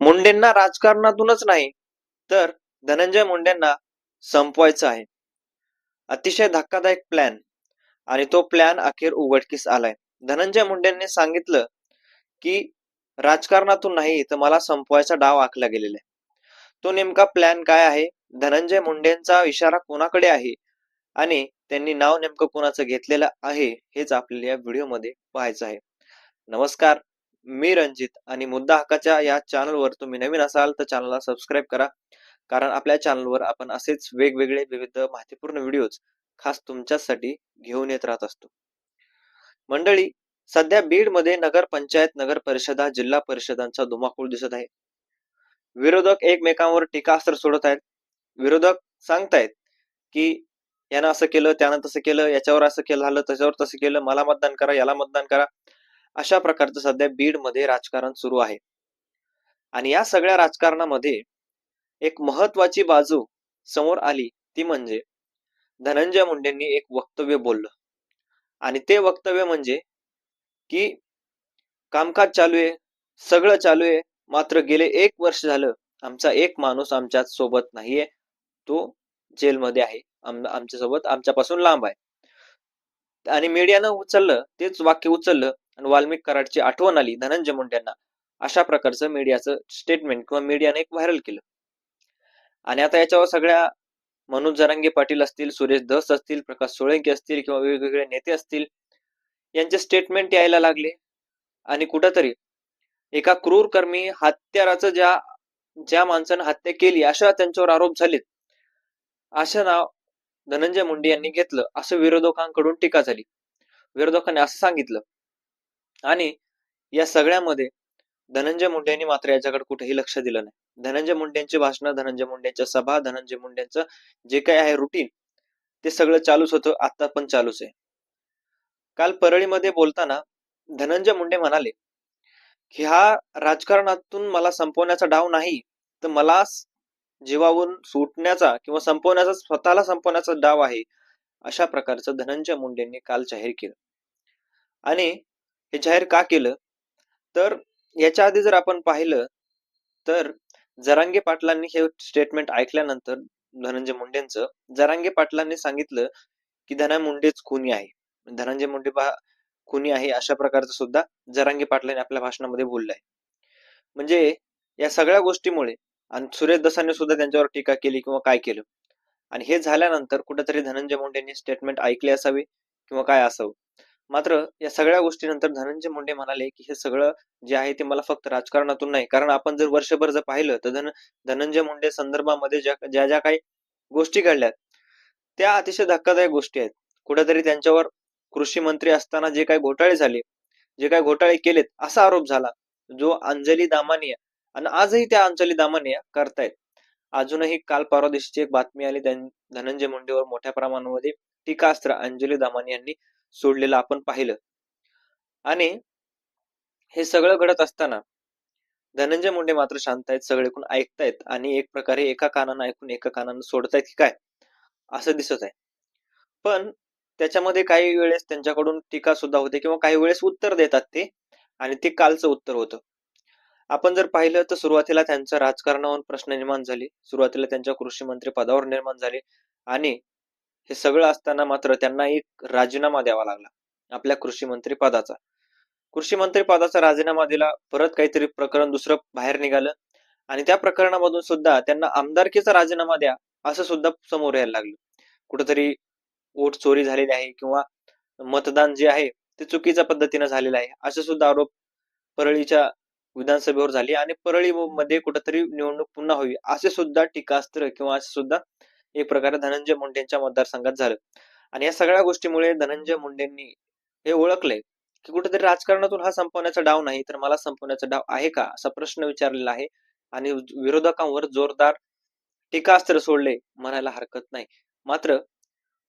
मुंडेंना राजकारणातूनच नाही तर धनंजय मुंडेंना संपवायचं आहे. अतिशय धक्कादायक प्लॅन आणि तो प्लॅन अखेर उघडकीस आलाय. धनंजय मुंडेंनी सांगितलं की राजकारणातून नाही तर मला संपवायचा डाव आखला गेलेला आहे. तो नेमका प्लॅन काय आहे? धनंजय मुंडेंचा इशारा कोणाकडे आहे? आणि त्यांनी नाव नेमकं कोणाचं घेतलेलं आहे हेच आपल्याला या व्हिडिओमध्ये पाहायचं आहे. नमस्कार. मी रंजित आणि मुद्दा हक्काच्या या चॅनलवर तुम्ही नवीन असाल तर चॅनलला सबस्क्राईब करा. कारण आपल्या चॅनलवर आपण असेच वेगवेगळे विविध माहितीपूर्ण व्हिडिओज खास तुमच्यासाठी घेऊन येत राहत असतो. मंडळी सध्या बीडमध्ये नगर पंचायत नगर परिषदा जिल्हा परिषदांचा धुमाकूळ दिसत आहे. विरोधक एकमेकांवर टीकास्त्र सोडत आहेत. विरोधक सांगतायत की यानं असं केलं त्यानं तसं केलं याच्यावर असं केलं झालं त्याच्यावर तसं केलं मला मतदान करा याला मतदान करा. अशा प्रकारचं सध्या बीडमध्ये राजकारण सुरू आहे. आणि या सगळ्या राजकारणामध्ये एक महत्वाची बाजू समोर आली ती म्हणजे धनंजय मुंडेंनी एक वक्तव्य बोललं. आणि ते वक्तव्य म्हणजे की कामकाज चालू आहे सगळं चालू आहे मात्र गेले एक वर्ष झालं आमचा एक माणूस आमच्यासोबत नाहीये तो जेलमध्ये आहे आमच्या आमच्यासोबत आमच्यापासून लांब आहे. आणि मीडियानं उचललं तेच वाक्य उचललं आणि वाल्मिक कराडची आठवण आली धनंजय मुंडेंना. अशा प्रकारचं मीडियाचं स्टेटमेंट किंवा मीडियाने एक व्हायरल केलं. आणि आता याच्यावर सगळ्या मनोज जरांगे पाटील असतील सुरेश दस असतील प्रकाश सोळंकी असतील किंवा वेगवेगळे नेते असतील यांचे स्टेटमेंट यायला लागले. आणि कुठंतरी एका क्रूर कर्मी हत्याराचं ज्या ज्या माणसानं हत्या केली अशा त्यांच्यावर आरोप झालेत. असं नाव धनंजय मुंडे यांनी घेतलं. असं विरोधकांकडून टीका झाली. विरोधकांनी असं सांगितलं. आणि या सगळ्यामध्ये धनंजय मुंडेंनी मात्र याच्याकडे कुठेही लक्ष दिलं नाही. धनंजय मुंडेंची भाषणं धनंजय मुंडेंच्या सभा धनंजय मुंडेंचं जे काही आहे रुटीन ते सगळं चालूच होतं आता पण चालूच आहे. काल परळीमध्ये बोलताना धनंजय मुंडे म्हणाले की हा राजकारणातून मला संपवण्याचा डाव नाही तर मला जीवावरून सुटण्याचा किंवा संपवण्याचा स्वतःला संपवण्याचा डाव आहे अशा प्रकारचं धनंजय मुंडेंनी काल जाहीर केलं. आणि हे जाहीर का केलं? तर याच्या आधी जर आपण पाहिलं तर जरांगे पाटलांनी हे स्टेटमेंट ऐकल्यानंतर धनंजय मुंडेंचं जरांगे पाटलांनी सांगितलं की धना मुंडेच खुनी आहे. धनंजय मुंडे खुनी आहे अशा प्रकारचं सुद्धा जरांगे पाटलांनी आपल्या भाषणामध्ये बोललंय. म्हणजे या सगळ्या गोष्टीमुळे आणि सुरेश दसांनी सुद्धा त्यांच्यावर टीका केली किंवा काय केलं? आणि हे झाल्यानंतर कुठेतरी धनंजय मुंडेंनी स्टेटमेंट ऐकले असावे किंवा काय असावं? मात्र या सगळ्या गोष्टीनंतर धनंजय मुंडे म्हणाले की हे सगळं जे आहे ते मला फक्त राजकारणातून नाही. कारण आपण जर वर्षभर जर पाहिलं तर धन धनंजय मुंडे संदर्भामध्ये ज्या ज्या ज्या काही गोष्टी घडल्यात त्या अतिशय धक्कादायक गोष्टी आहेत. कुठेतरी त्यांच्यावर कृषी मंत्री असताना जे काही घोटाळे झाले जे काही घोटाळे केलेत असा आरोप झाला जो अंजली दामानिया आणि आजही त्या अंजली दामानिया करतायत. अजूनही काल परवा दिवशीची एक बातमी आली धनंजय मुंडेवर मोठ्या प्रमाणामध्ये टीकास्त्र अंजली दामानी यांनी सोडलेलं आपण पाहिलं. आणि हे सगळं घडत असताना धनंजय मुंडे मात्र शांत आहेत सगळेकून ऐकतायत आणि एक प्रकारे एका कानानं ऐकून एका कानानं सोडतायत की काय? असं दिसत आहे. पण त्याच्यामध्ये काही वेळेस त्यांच्याकडून टीका सुद्धा होते किंवा काही वेळेस उत्तर देतात ते आणि ते कालचं उत्तर होतं. आपण जर पाहिलं तर सुरुवातीला त्यांचा राजकारणावर प्रश्न निर्माण झाले सुरुवातीला त्यांच्या कृषी मंत्री पदावर निर्माण झाले आणि हे सगळं असताना मात्र त्यांना एक राजीनामा द्यावा लागला आपल्या कृषी मंत्री पदाचा. कृषी मंत्री पदाचा राजीनामा दिला परत काहीतरी प्रकरण दुसरं बाहेर निघालं आणि त्या प्रकरणामधून सुद्धा त्यांना आमदारकीचा राजीनामा द्या असं सुद्धा समोर यायला लागलं. कुठंतरी वोट चोरी झालेली आहे किंवा मतदान जे आहे ते चुकीच्या पद्धतीने झालेलं आहे असे सुद्धा आरोप परळीच्या विधानसभेवर झाले आणि परळीमध्ये कुठंतरी निवडणूक पुन्हा होईल असे सुद्धा टीकास्त्र किंवा असे सुद्धा एक प्रकारे धनंजय मुंडेंच्या मतदारसंघात झालं. आणि या सगळ्या गोष्टीमुळे धनंजय मुंडेंनी हे ओळखले की कुठेतरी राजकारणातून हा संपवण्याचा डाव नाही तर मला संपवण्याचा डाव आहे का असा प्रश्न विचारलेला आहे. आणि विरोधकांवर जोरदार टीकास्त्र सोडले म्हणायला हरकत नाही. मात्र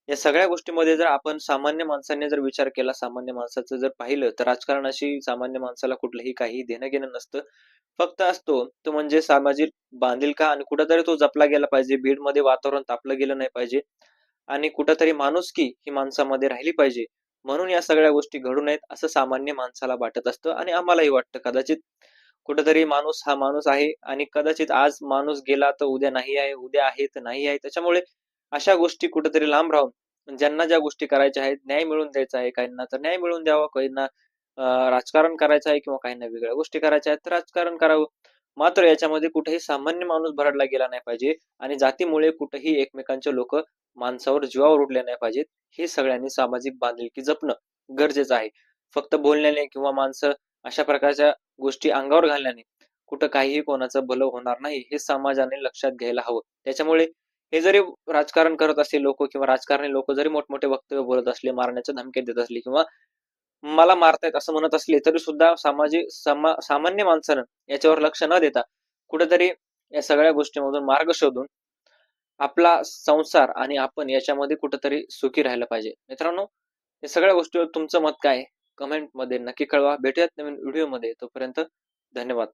या सगळ्या गोष्टीमध्ये जर आपण सामान्य माणसाने जर विचार केला सामान्य माणसाचं जर पाहिलं तर राजकारणाशी सामान्य माणसाला कुठलंही काही देणं घेणं नसतं. फक्त असतो तो म्हणजे सामाजिक बांधिलका आणि कुठेतरी तो जपला गेला पाहिजे बीडमध्ये वातावरण तापलं गेलं नाही पाहिजे आणि कुठेतरी माणुसकी ही माणसामध्ये राहिली पाहिजे. म्हणून या सगळ्या गोष्टी घडू नयेत असं सामान्य माणसाला वाटत असतं आणि आम्हालाही वाटतं कदाचित कुठेतरी माणूस हा माणूस आहे आणि कदाचित आज माणूस गेला तर उद्या नाही आहे उद्या आहे तर नाही आहे. त्याच्यामुळे अशा गोष्टी कुठेतरी लांब राहून ज्यांना ज्या गोष्टी करायच्या आहेत न्याय मिळवून द्यायचा आहे काहींना तर न्याय मिळवून द्यावा काहींना राजकारण करायचं आहे किंवा काहींना वेगळ्या गोष्टी करायच्या आहेत तर राजकारण करावं. मात्र याच्यामध्ये कुठेही सामान्य माणूस भरडला गेला नाही पाहिजे आणि जातीमुळे कुठेही एकमेकांचे लोक माणसावर जीवावर उठले नाही पाहिजेत हे सगळ्यांनी सामाजिक बांधिलकी जपणं गरजेचं आहे. फक्त बोलण्याने किंवा माणसं अशा प्रकारच्या गोष्टी अंगावर घालण्याने कुठं काहीही कोणाचं भलं होणार नाही हे समाजाने लक्षात घ्यायला हवं. त्याच्यामुळे हे जरी राजकारण करत असले लोक किंवा राजकारणी लोक जरी मोठमोठे वक्तव्य बोलत असले मारण्याच्या धमक्या देत असले किंवा मला मारतायत असं म्हणत असले तरी सुद्धा सामाजिक समा सामान्य माणसानं याच्यावर लक्ष न देता कुठेतरी या सगळ्या गोष्टीमधून मार्ग शोधून आपला संसार आणि आपण याच्यामध्ये कुठेतरी सुखी राहिलं पाहिजे. मित्रांनो या सगळ्या गोष्टीवर तुमचं मत काय? कमेंटमध्ये नक्की कळवा. भेटूयात नवीन व्हिडिओमध्ये. तोपर्यंत धन्यवाद.